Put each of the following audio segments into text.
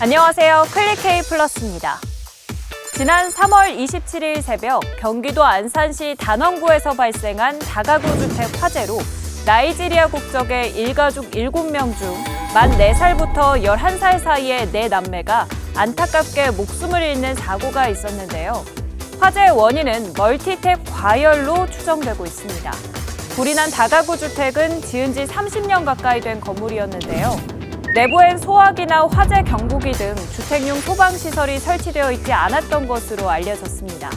안녕하세요. 클릭K 플러스입니다. 지난 3월 27일 새벽 경기도 안산시 단원구에서 발생한 다가구 주택 화재로 나이지리아 국적의 일가족 7명 중 만 4살부터 11살 사이의 네 남매가 안타깝게 목숨을 잃는 사고가 있었는데요. 화재의 원인은 멀티탭 과열로 추정되고 있습니다. 불이 난 다가구 주택은 지은 지 30년 가까이 된 건물이었는데요. 내부엔 소화기나 화재 경보기 등 주택용 소방시설이 설치되어 있지 않았던 것으로 알려졌습니다.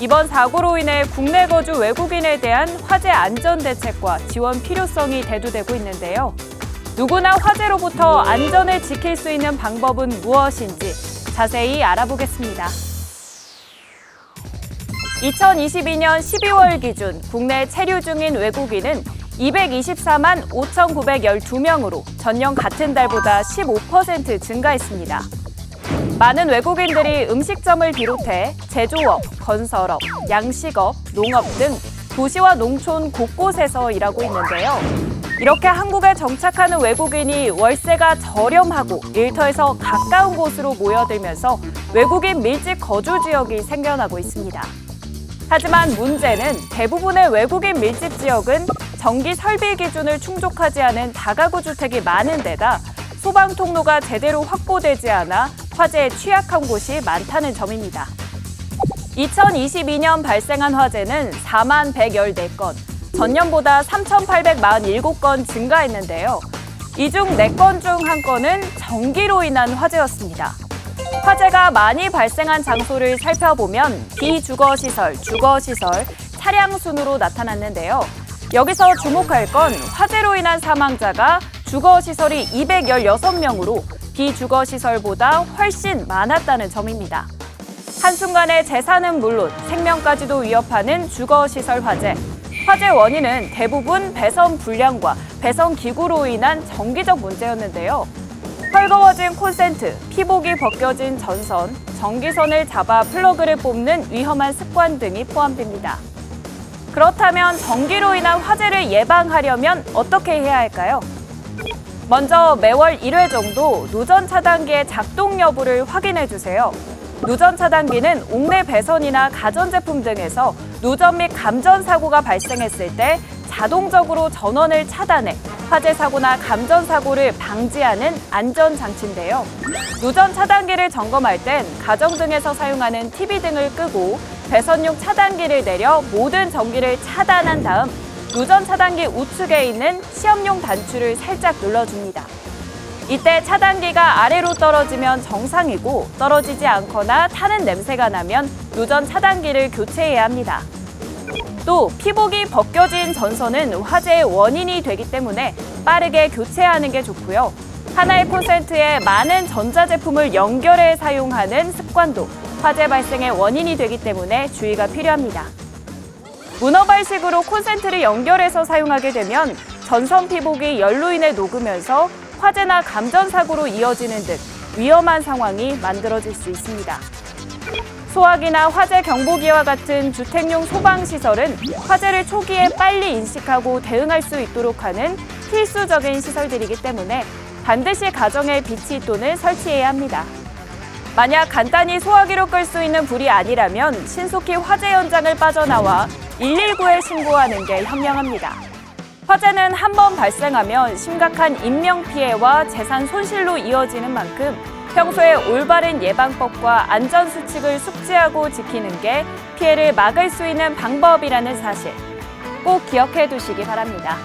이번 사고로 인해 국내 거주 외국인에 대한 화재 안전 대책과 지원 필요성이 대두되고 있는데요. 누구나 화재로부터 안전을 지킬 수 있는 방법은 무엇인지 자세히 알아보겠습니다. 2022년 12월 기준 국내 체류 중인 외국인은 224만 5,912명으로 전년 같은 달보다 15% 증가했습니다. 많은 외국인들이 음식점을 비롯해 제조업, 건설업, 양식업, 농업 등 도시와 농촌 곳곳에서 일하고 있는데요. 이렇게 한국에 정착하는 외국인이 월세가 저렴하고 일터에서 가까운 곳으로 모여들면서 외국인 밀집 거주 지역이 생겨나고 있습니다. 하지만 문제는 대부분의 외국인 밀집 지역은 전기 설비 기준을 충족하지 않은 다가구 주택이 많은 데다 소방 통로가 제대로 확보되지 않아 화재에 취약한 곳이 많다는 점입니다. 2022년 발생한 화재는 4만 114건, 전년보다 3,847건 증가했는데요. 이 중 4건 중한 건은 전기로 인한 화재였습니다. 화재가 많이 발생한 장소를 살펴보면 비주거시설, 주거시설, 차량 순으로 나타났는데요. 여기서 주목할 건 화재로 인한 사망자가 주거시설이 216명으로 비주거시설보다 훨씬 많았다는 점입니다. 한순간에 재산은 물론 생명까지도 위협하는 주거시설 화재. 화재 원인은 대부분 배선 불량과 배선 기구로 인한 정기적 문제였는데요. 헐거워진 콘센트, 피복이 벗겨진 전선, 전기선을 잡아 플러그를 뽑는 위험한 습관 등이 포함됩니다. 그렇다면 전기로 인한 화재를 예방하려면 어떻게 해야 할까요? 먼저 매월 1회 정도 누전 차단기의 작동 여부를 확인해 주세요. 누전 차단기는 옥내 배선이나 가전제품 등에서 누전 및 감전 사고가 발생했을 때 자동적으로 전원을 차단해 화재 사고나 감전 사고를 방지하는 안전 장치인데요. 누전 차단기를 점검할 땐 가정 등에서 사용하는 TV 등을 끄고 배선용 차단기를 내려 모든 전기를 차단한 다음 누전 차단기 우측에 있는 시험용 단추를 살짝 눌러줍니다. 이때 차단기가 아래로 떨어지면 정상이고 떨어지지 않거나 타는 냄새가 나면 누전 차단기를 교체해야 합니다. 또 피복이 벗겨진 전선은 화재의 원인이 되기 때문에 빠르게 교체하는 게 좋고요. 하나의 콘센트에 많은 전자제품을 연결해 사용하는 습관도 화재 발생의 원인이 되기 때문에 주의가 필요합니다. 문어발식으로 콘센트를 연결해서 사용하게 되면 전선 피복이 열로 인해 녹으면서 화재나 감전 사고로 이어지는 등 위험한 상황이 만들어질 수 있습니다. 소화기나 화재 경보기와 같은 주택용 소방시설은 화재를 초기에 빨리 인식하고 대응할 수 있도록 하는 필수적인 시설들이기 때문에 반드시 가정에 비치 또는 설치해야 합니다. 만약 간단히 소화기로 끌 수 있는 불이 아니라면 신속히 화재 현장을 빠져나와 119에 신고하는 게 현명합니다. 화재는 한 번 발생하면 심각한 인명피해와 재산 손실로 이어지는 만큼 평소에 올바른 예방법과 안전수칙을 숙지하고 지키는 게 피해를 막을 수 있는 방법이라는 사실 꼭 기억해 두시기 바랍니다.